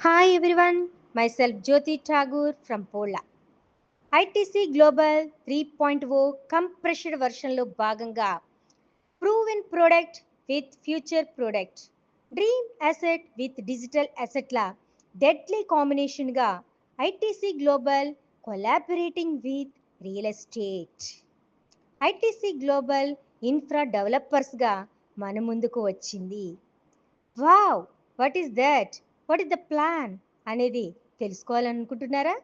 Hi everyone myself Jyoti Thakur from పోలా ITC global three point O compressed వర్షన్లో భాగంగా proven product with future product dream asset with digital అసెట్ల deadly కాంబినేషన్గా ITC global collaborating with real estate ITC global infra డెవలపర్స్గా మన ముందుకు వచ్చింది wow what is that what is the plan అనేది తెలుసుకోవాలనుకుంటున్నారా?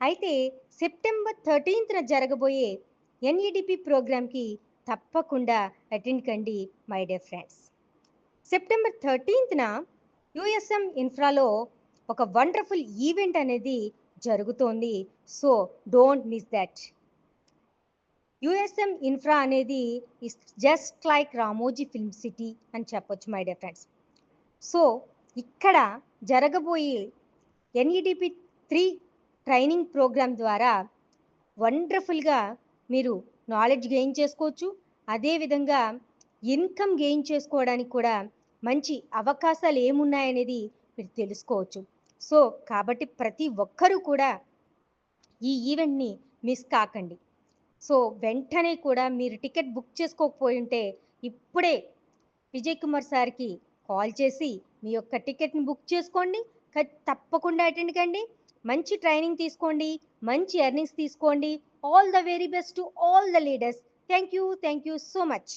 అయితే సెప్టెంబర్ థర్టీన్త్న జరగబోయే ఎన్ఈడిపి ప్రోగ్రామ్కి తప్పకుండా అటెండ్ కండి మై డియర్ ఫ్రెండ్స్. సెప్టెంబర్ థర్టీన్త్న యుఎస్ఎం ఇన్ఫ్రాలో ఒక వండర్ఫుల్ ఈవెంట్ అనేది జరుగుతోంది. So don't miss that. USM infra అనేది is just like Ramoji film city అని చెప్పొచ్చు మై డియర్ ఫ్రెండ్స్. సో ఇక్కడ జరగబోయే ఎన్ఈడిపి త్రీ ట్రైనింగ్ ప్రోగ్రామ్ ద్వారా వండర్ఫుల్గా మీరు నాలెడ్జ్ గెయిన్ చేసుకోవచ్చు. అదేవిధంగా ఇన్కమ్ గెయిన్ చేసుకోవడానికి కూడా మంచి అవకాశాలు ఏమున్నాయనేది మీరు తెలుసుకోవచ్చు. సో కాబట్టి ప్రతి ఒక్కరూ కూడా ఈ ఈవెంట్ని మిస్ కాకండి. సో వెంటనే కూడా మీరు టికెట్ బుక్ చేసుకోకపోయి ఉంటే ఇప్పుడే విజయ్ కుమార్ సార్కి కాల్ చేసి మీ యొక్క టికెట్ని బుక్ చేసుకోండి. తప్పకుండా అటెండ్ కండి. మంచి ట్రైనింగ్ తీసుకోండి. మంచి ఎర్నింగ్స్ తీసుకోండి. All the very best to all the leaders. Thank you. Thank you so much.